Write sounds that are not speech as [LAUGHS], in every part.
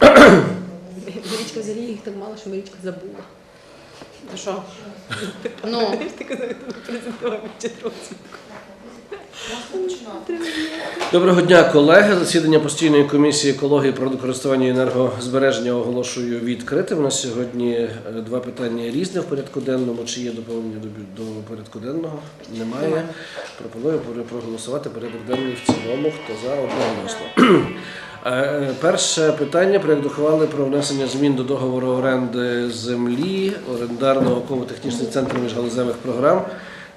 [CLEARS THROAT] Марічка взагалі їх так мало, що Марічка забула. То що? [LAUGHS] Ну, Ти казала, презентував. Доброго дня, колеги. Засідання постійної комісії екології природокористування і енергозбереження оголошую відкритим. У нас сьогодні е, два питання різне в порядку денному. Чи є доповнення до, бю- до порядку денного? Немає. Пропоную проголосувати порядок денний в цілому. Хто за одноголосно. Е, Перше питання проєкт ухвали про внесення змін до договору оренди землі, орендарного науково-технічний центр міжгалузевих програм.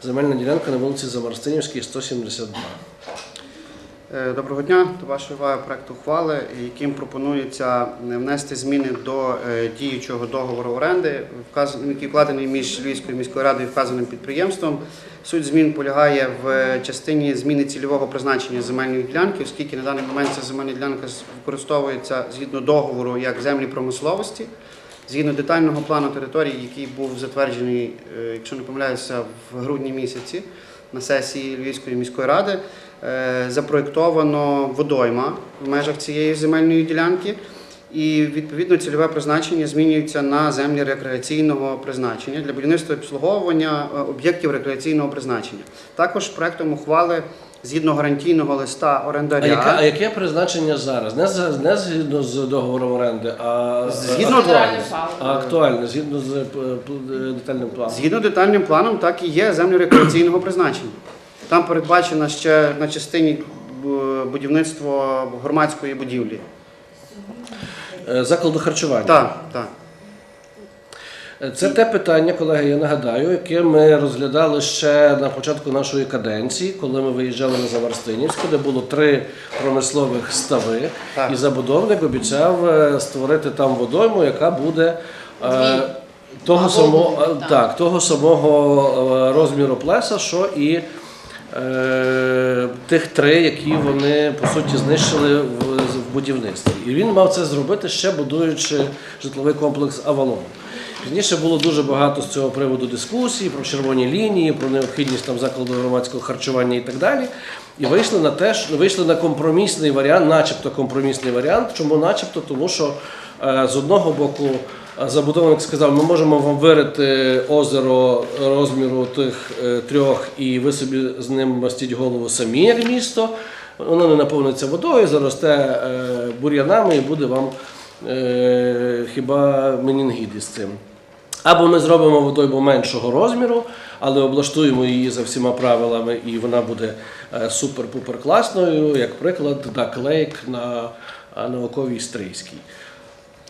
Земельна ділянка на вулиці Замарстинівській, 172. Е, Доброго дня. До вашої уваги проект ухвали, яким пропонується е, внести зміни до е, діючого договору оренди, який вкладений між Львівською міською радою і вказаним підприємством. Суть змін полягає в частині зміни цільового призначення земельної ділянки, оскільки на даний момент ця земельна ділянка використовується згідно договору як землі промисловості. Згідно детального плану території, який був затверджений, якщо не помиляюся, в грудні місяці на сесії Львівської міської ради, запроєктовано водойма в межах цієї земельної ділянки. І відповідно цільове призначення змінюється на землі рекреаційного призначення для будівництва і обслуговування е, об'єктів рекреаційного призначення. Також проектом ухвали згідно гарантійного листа орендаря. А яке, а яке призначення зараз? Не, за- не згідно з договором оренди, а, Згідно федеральний а актуальне, згідно з е, е, детальним планом. Згідно детальним планом, так і є землі рекреаційного призначення. Там передбачено ще на частині е, будівництво громадської будівлі. Е, Закладу харчування. Так, так. Е, Це те питання, колеги, я нагадаю, яке ми розглядали ще на початку нашої каденції, коли ми виїжджали на Замарстинівську, де було три промислових стави, Так. і забудовник обіцяв створити там водойму, яка буде. е, Того е, так. того самого розміру плеса, що і тих три, які вони по суті знищили в, будівництві. І він мав це зробити ще будуючи житловий комплекс Авалон. Пізніше було дуже багато з цього приводу дискусій про червоні лінії, про необхідність там закладу громадського харчування і так далі. І вийшли на те, що вийшли на компромісний варіант, начебто компромісний варіант. Чому начебто? Тому що е, з одного боку е, забудовник сказав, ми можемо вам вирити озеро розміру тих е, трьох, і ви собі з ним мастіть голову самі, як місто. Воно не наповниться водою, заросте е, бур'янами і буде вам е, хіба менінгіди з цим. Або ми зробимо водойму меншого розміру, але облаштуємо її за всіма правилами, і вона буде супер-пупер класною, як приклад, Lake на науковій стрийській.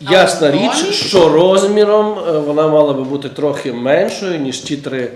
Ясна річ, що розміром е, вона мала би бути трохи меншою, ніж ті три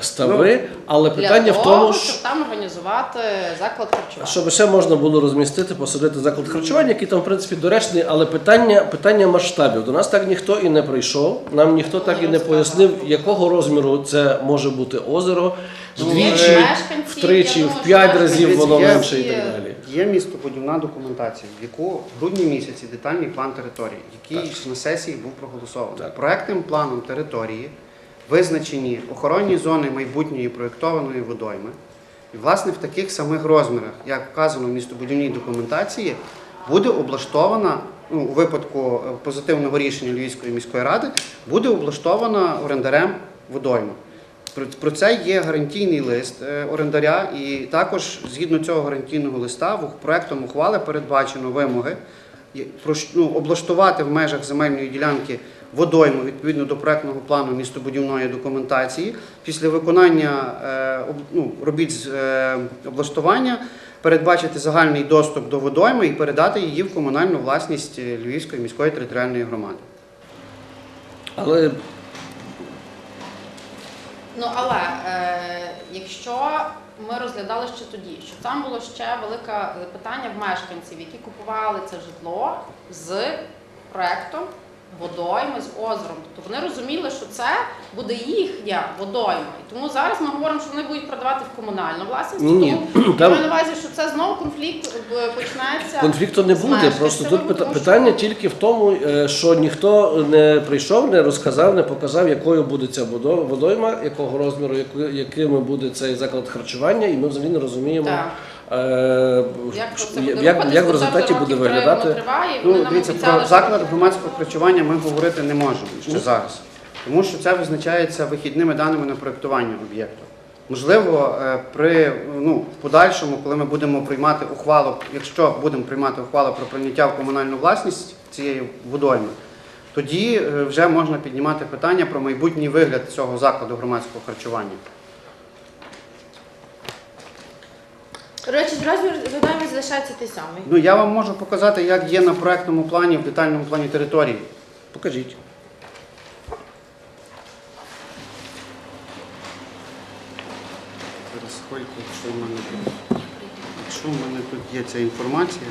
стави, але питання для в того, тому, щоб там організувати заклад харчування. щоб ще можна було розмістити, посадити заклад харчування, який там, в принципі, доречний, але питання, питання масштабів. До нас так ніхто і не прийшов. Нам ніхто так і не пояснив, якого розміру це може бути озеро. Вдвічі, мешканці, втричі, в п'ять разів воно менше і так далі. Є містобудівна документація, в яку в грудні місяці детальний план території, який на сесії був проголосований. Так. Проектним планом території визначені охоронні зони майбутньої проєктованої водойми. І, власне, в таких самих розмірах, як вказано в містобудівній документації, буде облаштована, ну, у випадку е, позитивного рішення Львівської міської ради, буде облаштована орендарем водойма. Про, це є гарантійний лист е, орендаря, і також згідно цього гарантійного листа проектом ухвали передбачено вимоги ну, облаштувати в межах земельної ділянки водойму відповідно до проектного плану містобудівної документації. Після виконання е, ну, робіт з е, облаштування передбачити загальний доступ до водойми і передати її в комунальну власність Львівської міської територіальної громади. Але Ну але е, якщо ми розглядали ще тоді, що там було ще велике питання в мешканців, які купували це житло з проектом водойми з озером. Тобто вони розуміли, що це буде їхня водойма. І тому зараз ми говоримо, що вони будуть продавати в комунальну власність. Ні-ні, Тому я там- маю на увазі, що це знову конфлікт е, починається. конфлікту не буде. мешканцями, Просто тут пита- тому що- питання тільки в тому, е, що ніхто не прийшов, не розказав, не показав, якою буде ця водо- водойма, якого розміру, яку- якими буде цей заклад харчування, і ми взагалі не розуміємо. Так. Е, Як як, як, в результаті буде виглядати? триває, Ну, дивіться, обіцяли, про заклад громадського харчування ми говорити не можемо ще зараз, тому що це визначається вихідними даними на проєктування об'єкту. Можливо, е, при ну, в подальшому, коли ми будемо приймати ухвалу, якщо будемо приймати ухвалу про прийняття в комунальну власність цієї водойми, тоді е, вже можна піднімати питання про майбутній вигляд цього закладу громадського харчування. Коротше, розмір водойми залишається той самий. Ну я вам можу показати, як є на проектному плані, в детальному плані території. Покажіть. Зараз хвильку, якщо в мене тут, якщо в мене тут є ця інформація.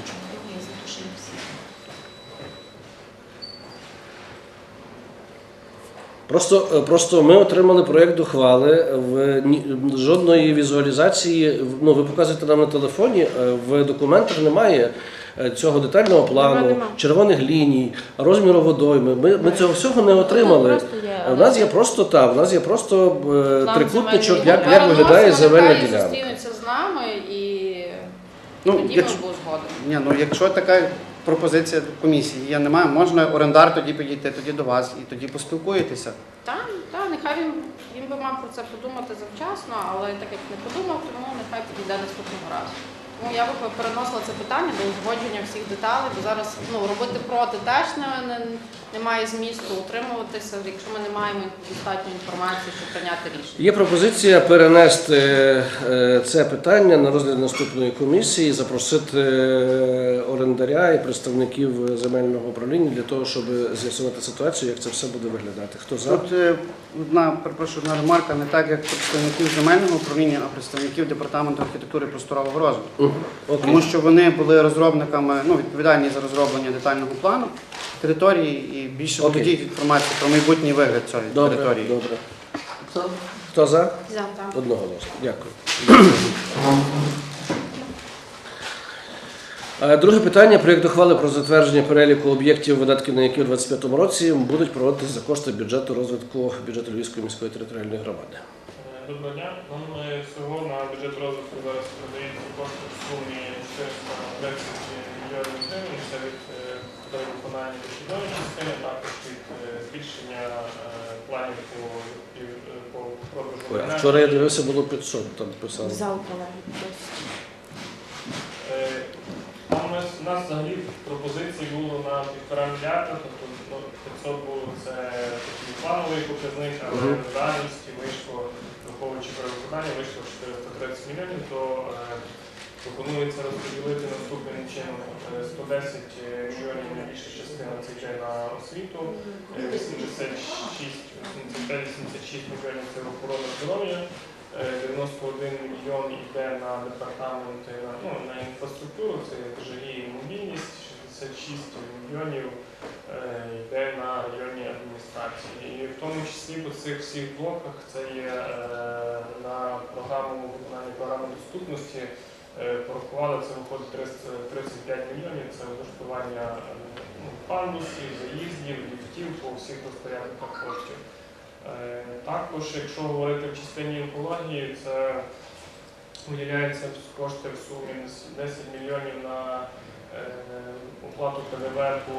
Просто, е, просто ми отримали проєкт ухвали. В жодної візуалізації. Ну, ви показуєте нам на телефоні. е, В документах немає е, цього детального плану, нема. червоних ліній, розміру водойми. Ми, ми цього всього не отримали. Є, У нас є просто так, у нас є просто трикутничок, як, як виглядає земельна ділянка. зустрінуться з нами і Ну, тоді якщо, ми будемо згодом. ні, ну, якщо така пропозиція комісії є, немає, можна орендар тоді підійти тоді до вас і тоді поспілкуєтеся. Так, так, нехай він, він би мав про це подумати завчасно, але так як не подумав, тому нехай підійде наступного разу. Тому я би переносила це питання до узгодження всіх деталей, бо зараз ну, робити проти теж не, не, немає змісту утримуватися, якщо ми не маємо достатньо інформації, щоб прийняти рішення. Є пропозиція перенести е, це питання на розгляд наступної комісії, запросити е, орендаря і представників земельного управління для того, щоб з'ясувати ситуацію, як це все буде виглядати. Хто за? Тут е, одна, перепрошую, одна ремарка, не так як представників земельного управління, а представників департаменту архітектури і просторового розвитку. Тому що вони були розробниками, ну, відповідальні за розроблення детального плану території і більше Окей. володіють інформацією про майбутній вигляд цієї Добре, території. добре. Хто за? За. Так. Одноголосно. Дякую. Е, Друге питання. Проєкт ухвали про затвердження переліку об'єктів, видатки на які у 2025 році будуть проводитися за кошти бюджету розвитку бюджету Львівської міської територіальної громади. Е, Доброго дня. Нам е, всього на бюджет розвитку зараз продається кошти в сумі 430 мільйонів гривень. Це від до виконання дохідної частини, також від е, збільшення е, планів по, е, по продажу. А вчора я дивився, було 500, там писали. Зал колеги. Там у нас, у нас взагалі пропозицій було на півтора мільярда, тобто ну, 500 було це такий плановий показник, але в реальності вийшло, враховуючи перевиконання, вийшло 430 мільйонів, то пропонується розподілити наступним чином Е, 110 мільйонів найбільша частина це йде на освіту, е, 86, 85-86 мільйонів це охорона здоров'я, Е, 91 мільйон йде на департамент е, на, ну, на інфраструктуру, це ЖГІ і мобільність, 66 мільйонів е, йде на районні адміністрації. І в тому числі по цих всіх блоках це є е, на програму виконання програми доступності. Е, порахували, це виходить 35 мільйонів, це облаштування ну, пандусів, заїздів, ліфтів по всіх розпорядниках коштів. Е, Також, якщо говорити в частині екології, це виділяється кошти в сумі 10 мільйонів на оплату ПДВ по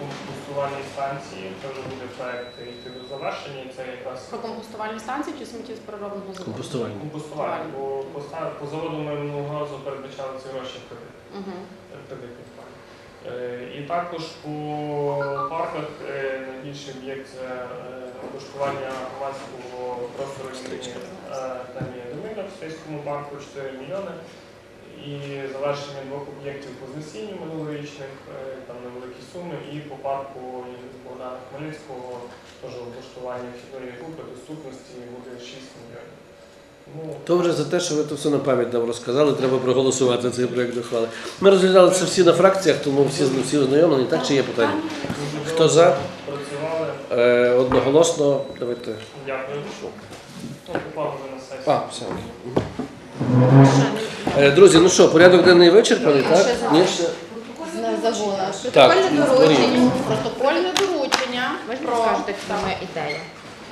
компостувальній станції. Це вже буде проект йти до завершення, і це якраз Про компостувальні станції чи сміттєпереробного заводу? Компостування. компостування. Бо по, ста- по заводу ми минулого разу передбачали ці гроші в кредит. Угу. Е, І також по парках е, найбільший об'єкт це е, облаштування громадського простору імені Тамія Домина в Стейському парку 4 мільйони. І завершення двох об'єктів по знесінню минулорічних, е, там невеликі суми, і по парку Богдана Хмельницького теж облаштування вхідної групи доступності буде 6 мільйонів. Ну, То вже за те, що ви то все на пам'ять нам розказали, треба проголосувати цей проєкт ухвали. Ми розглядали це всі на фракціях, тому всі, всі ознайомлені. Так чи є питання? Хто за? Працювали. Е, одноголосно. Давайте. Дякую. Ну. А, все. Е, Друзі, ну що, порядок денний вичерпаний, так? Ні? На загона. Протокольне говоріть. доручення. Протокольне доручення Можна про скажете, хто моя ідея?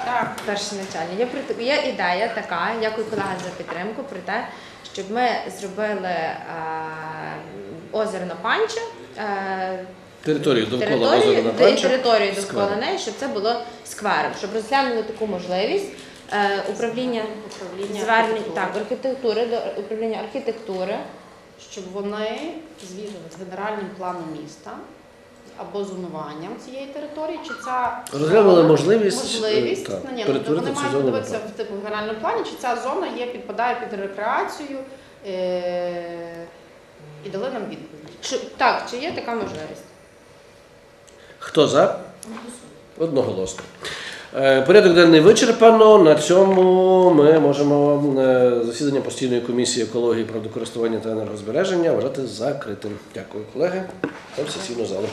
так. Перше начальник. Є, прит- є ідея така, дякую колегам за підтримку, про те, щоб ми зробили е, озеро на Панче, е, Територію довкола територію, озера де- Напанча. територію довкола сквером. неї, щоб це було сквером, щоб розглянули таку можливість. Е, Управління Управління звернень архітектури. так, архітектури до управління архітектури. щоб вони звірили з генеральним планом міста або зонуванням цієї території, чи ця Розглянули зона- можливість, можливість е, так, ну, ні, ну, перетворити вони цю мають зону подивитися в типу генеральному плані, чи ця зона є підпадає під рекреацію е- і дали нам відповідь. Чи, так, чи є така можливість? Хто за? Одноголосно. Е, Порядок денний вичерпано. На цьому ми можемо е, засідання постійної комісії екології, природокористування та енергозбереження вважати закритим. Дякую, колеги. В сесійну залу.